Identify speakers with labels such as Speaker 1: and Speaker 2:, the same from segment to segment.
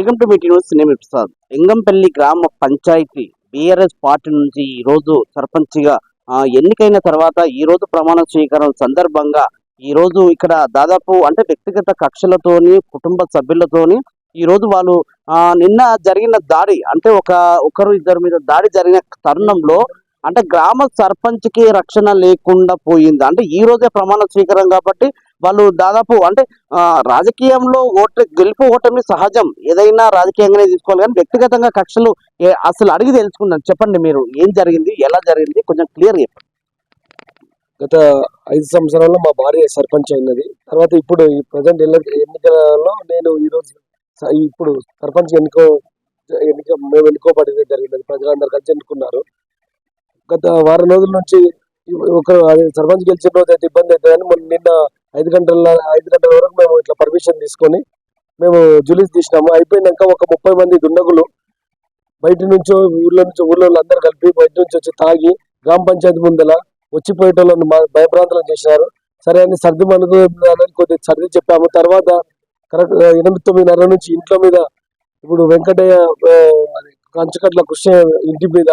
Speaker 1: Welcome to మీటి news నేను ప్రసాద్. ఎంగంపల్లి గ్రామ panchayat BRS party నుంచి ఈ రోజు సర్పంచ్గా ఎన్నికైన తర్వాత ఈ రోజు ప్రమాణ స్వీకారం సందర్భంగా ఈ రోజు ఇక్కడ దాదాపు అంటే వ్యక్తిగత కక్షలతోని కుటుంబ సభ్యులతోని ఈ రోజు వాళ్ళు నిన్న జరిగిన దాడి అంటే ఒక ఒకరు ఇద్దరు మీద దాడి జరిగిన తరుణంలో అంటే గ్రామ సర్పంచ్కి రక్షణ లేకుండా పోయింది. అంటే ఈ రోజే ప్రమాణ స్వీకారం కాబట్టి వాళ్ళు దాదాపు అంటే రాజకీయంలో ఓట గెలుపు ఓటమి సహజం. ఏదైనా రాజకీయంగానే తీసుకోవాలి కానీ వ్యక్తిగతంగా కక్షలు ఏ- అసలు అడిగి తెలుసుకుందాం. చెప్పండి మీరు ఏం జరిగింది ఎలా జరిగింది? కొంచెం క్లియర్ చెప్పండి.
Speaker 2: గత ఐదు సంవత్సరాల్లో మా భార్య సర్పంచ్ అయినది. తర్వాత ఇప్పుడు ఈ ప్రజెంట్ ఎన్నికలలో నేను ఈరోజు స- ఇప్పుడు సర్పంచ్ ఎన్నికో ఎన్నిక మేము ఎన్నుకోబడింది జరిగినది. ప్రజలందరూ కలిసి ఎన్నుకున్నారు. గత వారం రోజుల నుంచి ఒక సర్పంచ్ గెలిచిన రోజు అయితే ఇబ్బంది అవుతుందని మొన్న నిన్న ఐదు గంటల ఐదు గంటల వరకు మేము ఇట్లా పర్మిషన్ తీసుకొని మేము జులీస్ తీసినాము. అయిపోయినాక ఒక ముప్పై మంది దుండగులు బయట నుంచో ఊర్లో నుంచి ఊర్లో అందరూ కలిపి బయట నుంచి వచ్చి తాగి గ్రామ పంచాయతీ ముందల వచ్చిపోయేటోళ్ళని మా భయభ్రాంతులను చేశారు సరే అని సర్ది మనకు కొద్దిగా సర్ది చెప్పాము. తర్వాత కరెక్ట్ ఎనిమిది తొమ్మిదిన్నర నుంచి ఇంట్లో మీద ఇప్పుడు వెంకటయ్య కంచుకట్ల కృష్ణ ఇంటి మీద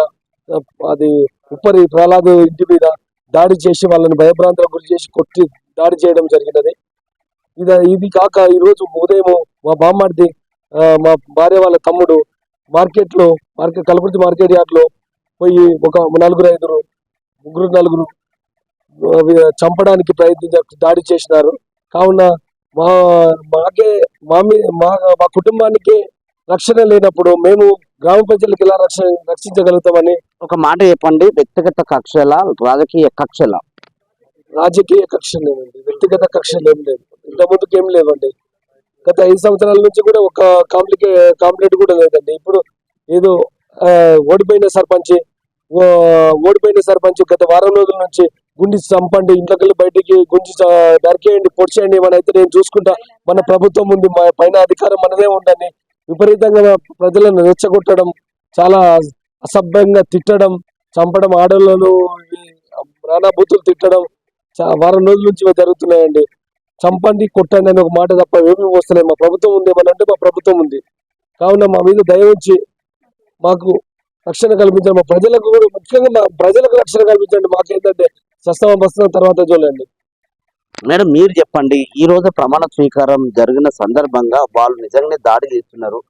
Speaker 2: అది ఉప్పరి ప్రహ్లాద్ ఇంటి మీద దాడి చేసి వాళ్ళని భయభ్రాంతులకు గురి చేసి కొట్టి దాడి చేయడం జరిగినది. ఇది ఇది కాక ఈ రోజు ఉదయం మా బామ్మడిది మా భార్య వాళ్ళ తమ్ముడు మార్కెట్లో మార్కెట్ కలపర్తి మార్కెట్ యార్డ్లో పోయి ఒక నలుగురు ఐదుగురు ముగ్గురు నలుగురు చంపడానికి ప్రయత్నించ దాడి చేసినారు. కావున మా మాకే మా మా మా కుటుంబానికి రక్షణ లేనప్పుడు మేము గ్రామ ప్రజలకు ఎలా రక్షణ రక్షించగలుగుతామని
Speaker 1: ఒక మాట చెప్పండి. వ్యక్తిగత కక్షల రాజకీయ కక్షల.
Speaker 2: రాజకీయ కక్ష లేవండి వ్యక్తిగత కక్ష ఏం లేదు ఇంత ముందుకు ఏం లేవండి. గత ఐదు సంవత్సరాల నుంచి కూడా ఒక కాంప్లికే కాంప్లైంట్ కూడా లేదండి. ఇప్పుడు ఏదో ఓడిపోయిన సర్పంచ్ ఓ- ఓడిపోయిన సర్పంచ్ గత వారం రోజుల నుంచి గుండి చంపండి ఇంట్లోకి బయటికి గుంజి చ- నరికేయండి పొడిచేయండి మన అయితే నేను చూసుకుంటా. మన ప్రభుత్వం ఉంది మా పైన అధికారం మనదే ఉందని విపరీతంగా ప్రజలను రెచ్చగొట్టడం చాలా అసభ్యంగా తిట్టడం చంపడం ఆడోళ్ళను ప్రాణభూతులు తిట్టడం వారం రోజుల నుంచి జరుగుతున్నాయండి. చంపండి కొట్టండి అని ఒక మాట తప్ప ఏమీ వస్తలేదు. మా ప్రభుత్వం ఉంది ఏమని అంటే మా ప్రభుత్వం ఉంది. కావున మా మీద దయ ఉంచి మాకు రక్షణ కల్పించండి. మా ప్రజలకు కూడా ముఖ్యంగా మా ప్రజలకు రక్షణ కల్పించండి. మాకేంటంటే సస్తమ బస్తమ తర్వాత చూడండి.
Speaker 1: మేడం మీరు చెప్పండి ఈ రోజు ప్రమాణ స్వీకారం జరిగిన సందర్భంగా వాళ్ళు నిజంగానే దాడి చేస్తున్నారు.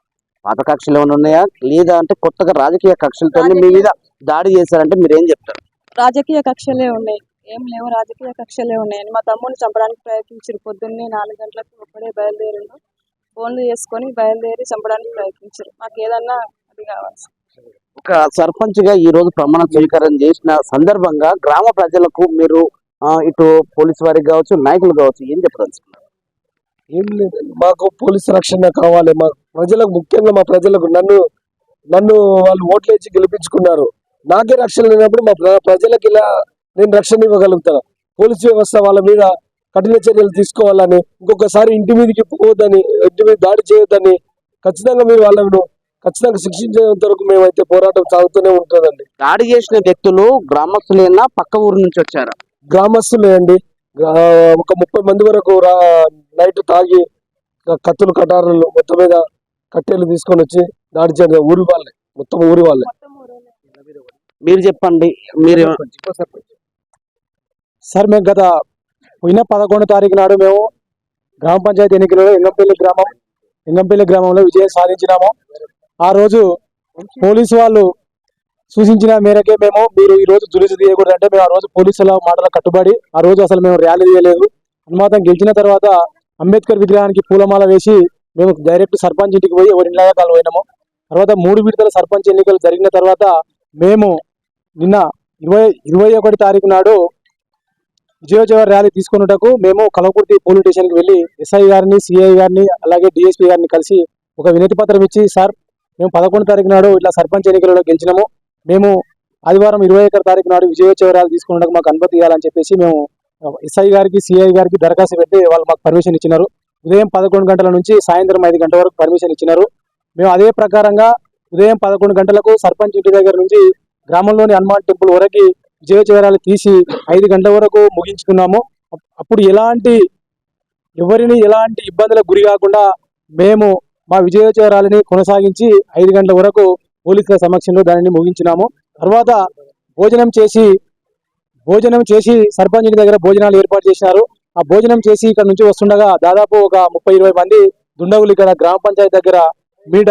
Speaker 1: పాత కక్షలు ఏమైనా ఉన్నాయా? లేదా అంటే కొత్తగా రాజకీయ కక్షలతో మీ మీద దాడి చేశారంటే మీరు ఏం చెప్తారు?
Speaker 3: రాజకీయ కక్షలే ఉన్నాయి. ఏం లేవు రాజకీయ కక్షలే ఉన్నాయి. మా తమ్ముడిని చంపడానికి ప్రయత్నించారు పొద్దున్నే నాలుగు గంటలకు ఒక్కడే బయలుదేరిండు. ఫోన్లు చేసుకొని బయలుదేరి చంపడానికి ప్రయత్నించారు మాకు ఏదన్నా అది కావాలి.
Speaker 1: ఒక సర్పంచ్గా ఈ రోజు ప్రమాణ స్వీకారం చేసిన సందర్భంగా గ్రామ ప్రజలకు మీరు ఇటు పోలీసు వారికి కావచ్చు నాయకులు కావచ్చు ఏం చెప్పదలుచుకున్నారు?
Speaker 2: ఏం లేదండి మాకు పోలీసు రక్షణ కావాలి. మా ప్రజలకు ముఖ్యంగా మా ప్రజలకు నన్ను నన్ను వాళ్ళు ఓట్లేసి గెలిపించుకున్నారు. నాకే రక్షణ లేనప్పుడు మా ప్ర- ప్రజలకు ఇలా నేను రక్షణ ఇవ్వగలుగుతాను. పోలీసు వ్యవస్థ వాళ్ళ మీద కఠిన చర్యలు తీసుకోవాలని ఇంకొకసారి ఇంటి మీదకి పోవద్దని ఇంటి మీద దాడి చేయొద్దని ఖచ్చితంగా మీరు వాళ్ళను ఖచ్చితంగా శిక్షించేంత వరకు మేమైతే పోరాటం సాగుతూనే ఉంటుందండి.
Speaker 1: దాడి చేసిన వ్యక్తులు గ్రామస్తులైనా? పక్క ఊరు నుంచి వచ్చారా?
Speaker 2: గ్రామస్తులే అండి. ఒక ముప్పై మంది వరకు నైట్ తాగి కత్తులు కటారులు మొత్తం మీద కట్టెలు తీసుకొని వచ్చి దాడి చేయడం ఊరి వాళ్ళే మొత్తం ఊరి వాళ్ళే.
Speaker 1: మీరు చెప్పండి మీరు
Speaker 4: సార్ మేము గత పోయిన పదకొండు తారీఖు నాడు మేము గ్రామ పంచాయతీ ఎన్నికలలో ఎంగంపల్లి గ్రామం ఎంగంపల్లి గ్రామంలో విజయం సాధించినాము. ఆ రోజు పోలీసు వాళ్ళు సూచించిన మేరకే మేము మీరు ఈ రోజు జులుసు తీయకూడదు అంటే మేము ఆ రోజు పోలీసుల మాటల కట్టుబడి ఆ రోజు అసలు మేము ర్యాలీ తీయలేదు. అనుమాతం గెలిచిన తర్వాత అంబేద్కర్ విగ్రహానికి పూలమాల వేసి మేము డైరెక్ట్ సర్పంచ్ ఇంటికి పోయి ఎవరి ఇళ్ళగా పోయినాము. తర్వాత మూడు విడతల సర్పంచ్ ఎన్నికలు జరిగిన తర్వాత మేము నిన్న ఇరవై ఇరవై ఒకటి తారీఖు నాడు విజయోత్సవ ర్యాలీ తీసుకున్నటకు మేము కలవకుర్తి పోలీస్ స్టేషన్కి వెళ్ళి ఎస్ఐ గారిని సిఐ గారిని అలాగే డిఎస్పీ గారిని కలిసి ఒక వినతి పత్రం ఇచ్చి సార్ మేము పదకొండు తారీఖు నాడు ఇట్లా సర్పంచ్ ఎన్నికలలో గెలిచినాము. మేము ఆదివారం ఇరవై ఒకటి తారీఖు నాడు విజయోత్సవ ర్యాలీ తీసుకున్నటకు మాకు అనుమతి ఇవ్వాలని చెప్పేసి మేము ఎస్ఐ గారికి సిఐ గారికి దరఖాస్తు పెట్టి వాళ్ళు మాకు పర్మిషన్ ఇచ్చినారు. ఉదయం పదకొండు గంటల నుంచి సాయంత్రం ఐదు గంటల వరకు పర్మిషన్ ఇచ్చినారు. మేము అదే ప్రకారంగా ఉదయం పదకొండు గంటలకు సర్పంచ్ ఇంటి దగ్గర నుంచి గ్రామంలోని హనుమాన్ టెంపుల్ వరకు విజయోత్సవాలు తీసి ఐదు గంటల వరకు ముగించుకున్నాము. అప్పుడు ఎలాంటి ఎవరిని ఎలాంటి ఇబ్బందులకు గురి కాకుండా మేము మా విజయోత్సవాలని కొనసాగించి ఐదు గంటల వరకు పోలీసుల సమక్షంలో దానిని ముగించినాము. తర్వాత భోజనం చేసి భోజనం చేసి సర్పంచ్ దగ్గర భోజనాలు ఏర్పాటు చేసినారు. ఆ భోజనం చేసి ఇక్కడ నుంచి వస్తుండగా దాదాపు ఒక ముప్పై ఇరవై మంది దుండగులు ఇక్కడ గ్రామ పంచాయతీ దగ్గర మీడ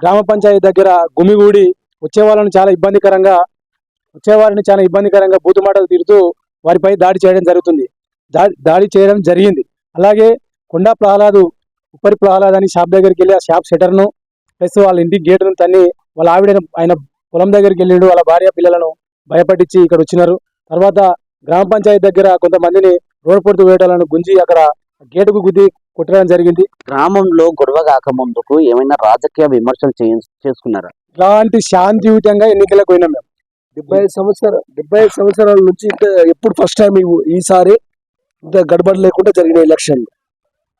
Speaker 4: గ్రామ పంచాయతీ దగ్గర గుమిగూడి వచ్చే వాళ్ళని చాలా ఇబ్బందికరంగా వచ్చేవారిని చాలా ఇబ్బందికరంగా బూతుమాటలు తిడుతూ వారిపై దాడి చేయడం జరుగుతుంది. దాడి చేయడం జరిగింది. అలాగే కొండా ప్రహ్లాదు ఉపరి ప్రహ్లాద్ అని షాప్ దగ్గరికి వెళ్ళి ఆ షాప్ షటర్ను ప్లస్ వాళ్ళ ఇంటి గేటును తన్ని వాళ్ళ ఆవిడ ఆయన పొలం దగ్గరికి వెళ్ళిండు. వాళ్ళ భార్య పిల్లలను భయపట్టించి ఇక్కడ వచ్చినారు. తర్వాత గ్రామ పంచాయతీ దగ్గర కొంతమందిని రోడ్ పొడుతు వేయటాలను గుంజి అక్కడ గేటుకు గుద్ది కొట్టడం జరిగింది.
Speaker 1: గ్రామంలో గొడవ కాకముందుకు ఏమైనా రాజకీయ విమర్శలు చేసుకున్నారా?
Speaker 4: ఇలాంటి శాంతియుతంగా ఎన్నికలకు పోయినాం మేము.
Speaker 2: డెబ్బై ఐదు సంవత్సరాలు డెబ్బై ఐదు సంవత్సరాల నుంచి ఎప్పుడు ఫస్ట్ టైం ఈసారి ఇంత గడబడి లేకుండా జరిగిన ఎలక్షన్.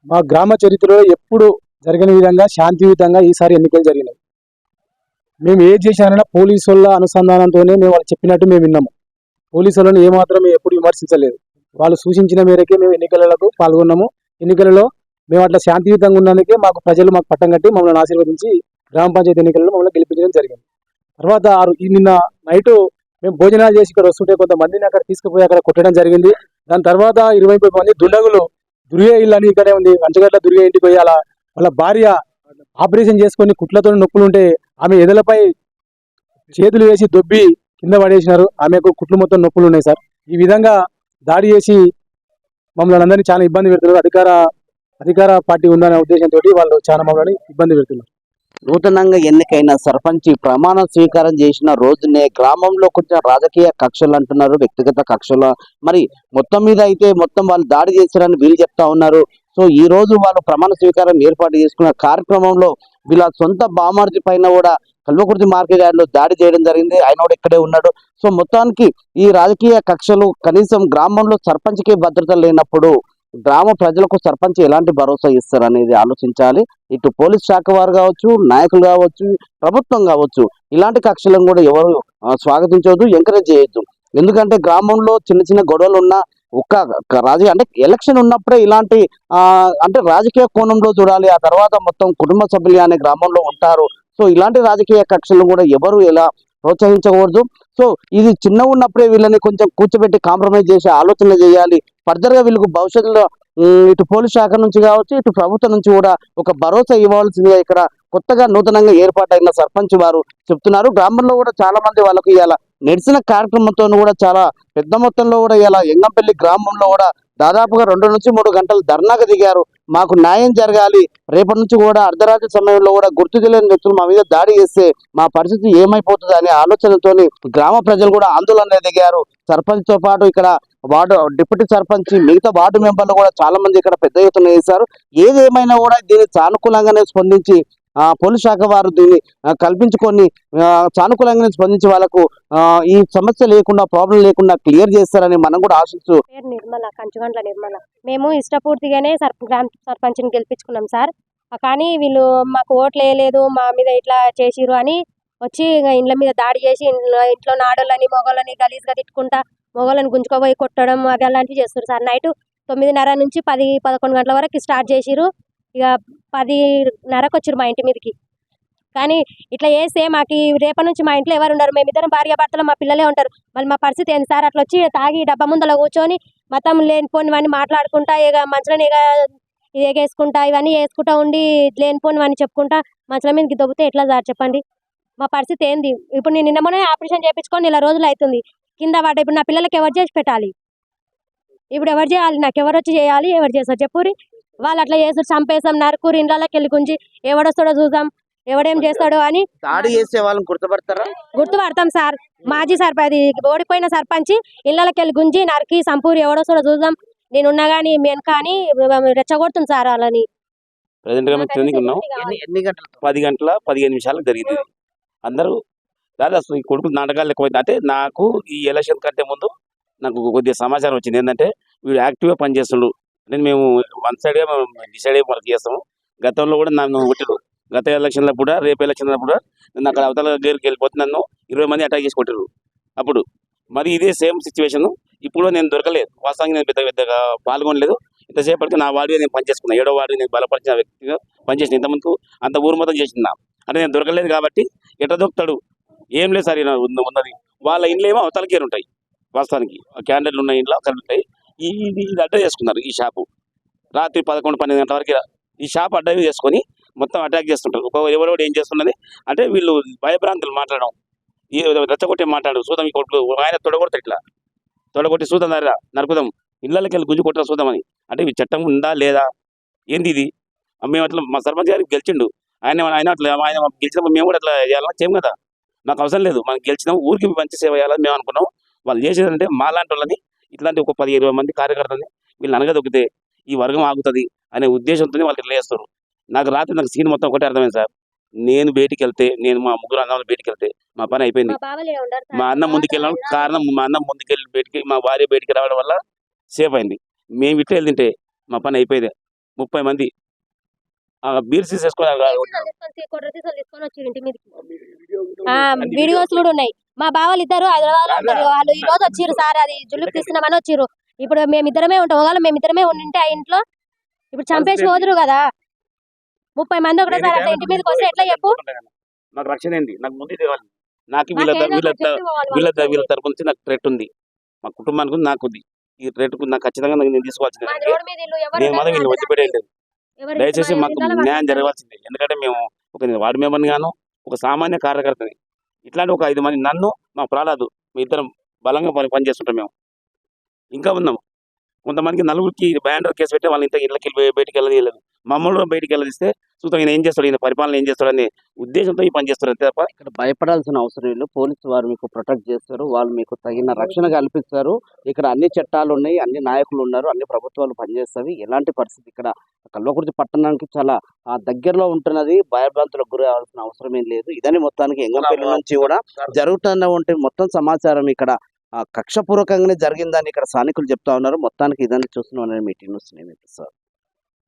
Speaker 4: మా గ్రామ చరిత్రలో ఎప్పుడు జరిగిన విధంగా శాంతియుతంగా ఈసారి ఎన్నికలు జరిగినాయి. మేము ఏం చేశానన్నా పోలీసు వాళ్ళ అనుసంధానంతోనే మేము వాళ్ళు చెప్పినట్టు మేము విన్నాము. పోలీసు వాళ్ళని ఏమాత్రం మేము ఎప్పుడు విమర్శించలేదు. వాళ్ళు సూచించిన మేరకే మేము ఎన్నికలకు పాల్గొన్నాము. ఎన్నికలలో మేము అట్లా శాంతియుతంగా ఉన్నందుకే మాకు ప్రజలు మాకు పట్టం కట్టి మమ్మల్ని ఆశీర్వదించి గ్రామ పంచాయతీ ఎన్నికల్లో మమ్మల్ని గెలిపించడం జరిగింది. తర్వాత ఆరు ఈ నిన్న నైట్ మేము భోజనాలు చేసి ఇక్కడ వస్తుంటే కొంతమందిని అక్కడ తీసుకుపోయి అక్కడ కొట్టడం జరిగింది. దాని తర్వాత ఇరవై ముప్పై మంది దుండగులు దుర్గే ఇల్లు అని ఇక్కడే ఉంది. అంచగడ్ల దుర్గే ఇంటికి పోయి అలా వాళ్ళ భార్య ఆపరేషన్ చేసుకొని కుట్లతో నొప్పులు ఉంటే ఆమె ఎదలపై చేతులు వేసి దొబ్బి కింద పడేసినారు. ఆమెకు కుట్లు మొత్తం నొప్పులు ఉన్నాయి సార్. ఈ విధంగా దాడి చేసి మమ్మల్ని అందరినీ చాలా ఇబ్బంది పెడుతున్నారు. అధికార అధికార పార్టీ ఉందనే ఉద్దేశంతో వాళ్ళు చాలా మమ్మల్ని ఇబ్బంది పెడుతున్నారు.
Speaker 1: నూతనంగా ఎన్నికైన సర్పంచ్ ప్రమాణ స్వీకారం చేసిన రోజునే గ్రామంలో కొంచెం రాజకీయ కక్షలు అంటున్నారు వ్యక్తిగత కక్షలు. మరి మొత్తం మీద అయితే మొత్తం వాళ్ళు దాడి చేశారని వీళ్ళు చెప్తా ఉన్నారు. సో ఈ రోజు వాళ్ళు ప్రమాణ స్వీకారం ఏర్పాటు చేసుకున్న కార్యక్రమంలో వీళ్ళ సొంత బామార్జీ పైన కూడా కల్వకుర్తి మార్కెట్ యార్డ్లో దాడి చేయడం జరిగింది. ఆయన కూడా ఇక్కడే ఉన్నాడు. సో మొత్తానికి ఈ రాజకీయ కక్షలు కనీసం గ్రామంలో సర్పంచ్కి భద్రత లేనప్పుడు గ్రామ ప్రజలకు సర్పంచ్ ఎలాంటి భరోసా ఇస్తారు అనేది ఆలోచించాలి. ఇటు పోలీస్ శాఖ వారు కావచ్చు నాయకులు కావచ్చు ప్రభుత్వం కావచ్చు ఇలాంటి కక్షలను కూడా ఎవరు స్వాగతించవద్దు ఎంకరేజ్ చేయొద్దు. ఎందుకంటే గ్రామంలో చిన్న చిన్న గొడవలు ఉన్నా ఒక్క రాజకీయ అంటే ఎలక్షన్ ఉన్నప్పుడే ఇలాంటి అంటే రాజకీయ కోణంలో చూడాలి ఆ తర్వాత మొత్తం కుటుంబ సభ్యులు అనే గ్రామంలో ఉంటారు. సో ఇలాంటి రాజకీయ కక్షలు కూడా ఎవరు ఎలా ప్రోత్సహించకూడదు. సో ఇది చిన్న ఉన్నప్పుడే వీళ్ళని కొంచెం కూర్చోబెట్టి కాంప్రమైజ్ చేసే ఆలోచన చేయాలి. ఫర్దర్గా వీళ్ళకు భవిష్యత్తులో ఇటు పోలీస్ శాఖ నుంచి కావచ్చు ఇటు ప్రభుత్వం నుంచి కూడా ఒక భరోసా ఇవ్వాల్సిందిగా ఇక్కడ కొత్తగా నూతనంగా ఏర్పాటైన సర్పంచ్ వారు చెప్తున్నారు. గ్రామంలో కూడా చాలా మంది వాళ్ళకు ఇవాళ నిరసన కార్యక్రమంతో కూడా చాలా పెద్ద మొత్తంలో కూడా ఇలా ఎంగంపల్లి గ్రామంలో కూడా దాదాపుగా రెండు నుంచి మూడు గంటలు ధర్నాకు దిగారు. మాకు న్యాయం జరగాలి. రేపటి నుంచి కూడా అర్ధరాత్రి సమయంలో కూడా గుర్తు తెలియని వ్యక్తులు మా మీద దాడి చేస్తే మా పరిస్థితి ఏమైపోతుంది అనే ఆలోచనతోని గ్రామ ప్రజలు కూడా ఆందోళన దిగారు. సర్పంచ్తో పాటు ఇక్కడ వార్డు డిప్యూటీ సర్పంచ్ మిగతా వార్డు మెంబర్లు కూడా చాలా మంది ఇక్కడ పెద్ద ఎత్తున చేశారు ఏదేమైనా కూడా దీన్ని సానుకూలంగానే స్పందించి పోలీస్ శాఖ వారు దీన్ని కల్పించుకొని సానుకూలంగా సానుకూలంగానే స్పందించి వాళ్ళకు ఈ సమస్య లేకుండా ప్రాబ్లం లేకుండా క్లియర్ చేస్తారని మనం కూడా ఆశిస్తూ
Speaker 5: నిర్మల కంచుగంట్ల నిర్మల. మేము ఇష్టపూర్తిగానే సర్ గ్రామ సర్పంచ్ని గెలిపించుకున్నాం సార్. కానీ వీళ్ళు మాకు ఓట్లు వేయలేదు మా మీద ఇట్లా చేసిరు అని వచ్చి ఇండ్ల మీద దాడి చేసి ఇంట్లో ఇంట్లో నాడోళ్ళని మొగోళ్ళని గలీజ్గా తిట్టుకుంటా మొగోళ్ళని గుంజుకోపోయి కొట్టడం అవి అలాంటివి చేస్తారు సార్. నైట్ తొమ్మిదిన్నర నుంచి పది పదకొండు గంటల వరకు స్టార్ట్ చేసిరు ఇక పదిన్నరకు వచ్చారు మా ఇంటి మీదకి. కానీ ఇట్లా చేస్తే మాకు ఈ రేపటి నుంచి మా ఇంట్లో ఎవరు ఉండరు. మేమిద్దరం భార్య భర్తలు మా పిల్లలే ఉంటారు. మళ్ళీ మా పరిస్థితి ఏంది సార్? అట్లా వచ్చి తాగి డబ్బా ముందర కూర్చొని మొత్తం లేనిపోనివన్నీ మాట్లాడుకుంటా ఇక మంచులని ఇక ఎగేసుకుంటా ఇవన్నీ వేసుకుంటా ఉండి లేనిపోనివన్నీ చెప్పుకుంటా మంచుల మీదకి దొబ్బితే ఎట్లా సార్ చెప్పండి? మా పరిస్థితి ఏంది? ఇప్పుడు నేను నిన్న మొన్న ఆపరేషన్ చేయించుకొని నెల రోజులు అవుతుంది కింద పడ్డ ఇప్పుడు నా పిల్లలకి ఎవరు చేసి పెట్టాలి? ఇప్పుడు ఎవరు చేయాలి? నాకు ఎవరు వచ్చి చేయాలి? ఎవరు చేస్తారు? చెప్పురి వాళ్ళు అట్లా చేస్తారు చంపేసాం నరుకురు ఇండ్లకి వెళ్ళి గుంజి ఎవడొస్తాడో చూద్దాం ఎవడేం చేస్తాడో అని
Speaker 1: దాడి చేసే వాళ్ళని గుర్తుపడతారా?
Speaker 5: గుర్తుపడతాం సార్. మాజీ సర్పంచ్ ఓడిపోయిన సర్పంచ్ ఇళ్ళకి వెళ్ళి గుంజి నరికి సంపూరి ఎవడొస్తాడో చూద్దాం. నేనున్నా కానీ వెనక అని రెచ్చగొడుతుంది సార్ వాళ్ళని.
Speaker 6: ప్రజెంట్గా మేము ఉన్నాం.
Speaker 1: ఎన్ని గంటలు?
Speaker 6: పది గంటల పదిహేను నిమిషాలకు జరిగింది. అందరూ దాదాపు ఈ కొడుకు నాటకాలు ఎక్కువ అంటే నాకు ఈ ఎలక్షన్ కంటే ముందు నాకు కొద్దిగా సమాచారం వచ్చింది. ఏంటంటే వీడు యాక్టివ్గా పనిచేస్తుండు. నేను మేము వన్ సైడ్గా మేము డిసైడ్ అయ్యి వర్క్ చేస్తాము. గతంలో కూడా నన్ను కొట్టారు గత ఎలక్షన్లో కూడా రేపు ఎలక్షన్లో కూడా నన్ను అక్కడ అవతల గేరుకి వెళ్ళిపోతే నన్ను ఇరవై మంది అటాక్ చేసి కొట్టారు అప్పుడు మరి ఇదే సేమ్ సిచ్యువేషన్ ఇప్పుడు నేను దొరకలేదు. వాస్తవంగా నేను పెద్ద పెద్దగా పాల్గొనలేదు. ఇంతసేపటికి నా వాడి నేను పనిచేసుకున్నా. ఏడో వాడి నేను బలపరిచిన వ్యక్తిగా పనిచేసిన ఇంతమందికి అంత ఊరు మొత్తం చేసిన అంటే నేను దొరకలేదు కాబట్టి ఎట దొరుకుతాడు? ఏం లేదు సార్ ఉన్నది. వాళ్ళ ఇండ్లు ఏమో అవతలకేరు ఉంటాయి. వాస్తవానికి క్యాండిడేట్లు ఉన్న ఇంట్లో అక్కడ ఉంటాయి ఇది ఇది అడ్డ చేసుకున్నారు ఈ షాపు. రాత్రి పదకొండు పన్నెండు గంటల వరకు ఈ షాప్ అడ్డ చేసుకొని మొత్తం అటాక్ చేస్తుంటారు. ఒక ఎవరో ఏం చేస్తున్నది అంటే వీళ్ళు భయభ్రాంతులు మాట్లాడడం. ఈ రెచ్చగొట్టి మాట్లాడు సూతం ఈ కొట్లు ఆయన తొడగొడతాడు ఇట్లా. తొడగొట్టి చూద్దాం దారా నరుకుదాం ఇళ్ళకి వెళ్ళి గుంజు కొట్టడం చూద్దామని అంటే ఈ చట్టం ఉందా లేదా? ఏంది ఇది? మేము అట్లా మా సర్పంచ్ గారికి గెలిచిండు. ఆయన ఆయన అట్లా ఆయన గెలిచినప్పుడు మేము కూడా అట్లా చేయాలని చేయం కదా. నాకు అవసరం లేదు. మనం గెలిచినాం ఊరికి మంచి సేవ చేయాలని మేము అనుకున్నాం. వాళ్ళు చేసేదంటే మాలాంటి వాళ్ళని ఇట్లాంటి ఒక పది ఇరవై మంది కార్యకర్తలని వీళ్ళు అనగదొక్కితే ఈ వర్గం ఆగుతుంది అనే ఉద్దేశంతోనే వాళ్ళు ఇట్లా చేస్తారు నాకు రాత్రి నాకు సీన్ మొత్తం ఒకటే అర్థమైంది సార్. నేను బయటికి వెళ్తే నేను మా ముగ్గురు అన్నలు బయటికి వెళ్తే మా పని అయిపోయింది.
Speaker 5: మా బావలే ఉండరు సార్.
Speaker 6: మా అన్న ముందుకెళ్ళడం కారణం మా అన్న ముందుకెళ్ళి బయటికి మా భార్య బయటికి రావడం వల్ల సేఫ్ అయింది. మేము ఇట్లా వెళ్తుంటే మా పని అయిపోయింది. ముప్పై మంది ఆ బీర్
Speaker 5: వీడియోస్ కూడా ఉన్నాయి. మా బావలు ఇద్దరు హైదరాబాద్లో వాళ్ళు ఈ రోజు వచ్చిర్రు సార్ అది జులుపు తీస్తున్నామని వచ్చిర్రు. ఇప్పుడు మేమిద్దరమే ఉంటాం. ఒకవేళ మేమిద్దరమే ఉండింటే ఆ ఇంట్లో ఇప్పుడు చంపేసి పోదురు కదా. ముప్పై మంది ఒకటేసారి అట్లా ఇంటి మీదకి వస్తే ఎట్లా చెప్పు?
Speaker 6: నాకు రక్షణ ఏంటి? నాకు ముందు తెలియాలి నాకు వీళ్ళ వీళ్ళ
Speaker 5: ఒకటి
Speaker 6: తరపు నుంచి నాకు థ్రెట్ ఉంది. మా కుటుంబానికి నాకు ఉంది. ఈ థ్రెట్ నాకు ఖచ్చితంగా నేను తీసుకోవాల్సింది.
Speaker 5: మీద
Speaker 6: నేను మాత్రం వీళ్ళు
Speaker 5: ఉండరు,
Speaker 6: వదిలిపెట్టేయలేదు
Speaker 5: ఎవరి
Speaker 6: దయచేసి మాకు న్యాయం జరగాల్సిందే. ఎందుకంటే మేము ఒక వార్డు మెంబర్ని గాను ఒక సామాన్య కార్యకర్తని ఇట్లాంటి ఒక ఐదు మంది నన్ను మా ప్రహ్లాదు మీ ఇద్దరం బలంగా పని పనిచేస్తుంటాం మేము. ఇంకా ఉన్నాం. కొంతమందికి నలుగురికి బ్యాండర్ కేసు పెట్టి వాళ్ళని ఇంత ఇళ్ళకి వెళ్ళి బయటికి వెళ్ళలేదు మమ్మల్ని బయటికి వెళ్ళదిస్తే చూద్దాం ఈయన ఏం చేస్తాడు? ఈయన పరిపాలన ఏం చేస్తాడు? అనే ఉద్దేశంతో ఈ పని చేస్తారు. అంతే తప్ప
Speaker 1: ఇక్కడ భయపడాల్సిన అవసరం లేదు. పోలీసు వారు మీకు ప్రొటెక్ట్ చేస్తారు. వాళ్ళు మీకు తగిన రక్షణ కల్పిస్తారు. ఇక్కడ అన్ని చట్టాలు ఉన్నాయి అన్ని నాయకులు ఉన్నారు అన్ని ప్రభుత్వాలు పనిచేస్తాయి. ఎలాంటి పరిస్థితి ఇక్కడ? కల్వకుర్తి పట్టణానికి చాలా ఆ, దగ్గరలో ఉంటున్నది. భయభ్రాంతులకు గురి అవ్వాల్సిన అవసరం ఏం లేదు. ఇదని మొత్తానికి ఎంగంపల్లి నుంచి కూడా జరుగుతున్న ఉంటే మొత్తం సమాచారం ఇక్కడ ఆ, కక్షపూర్వకంగానే జరిగిందని ఇక్కడ స్థానికులు చెప్తా ఉన్నారు. మొత్తానికి ఇదని చూస్తున్నాం మీటింగ్ వస్తున్నాయి సార్.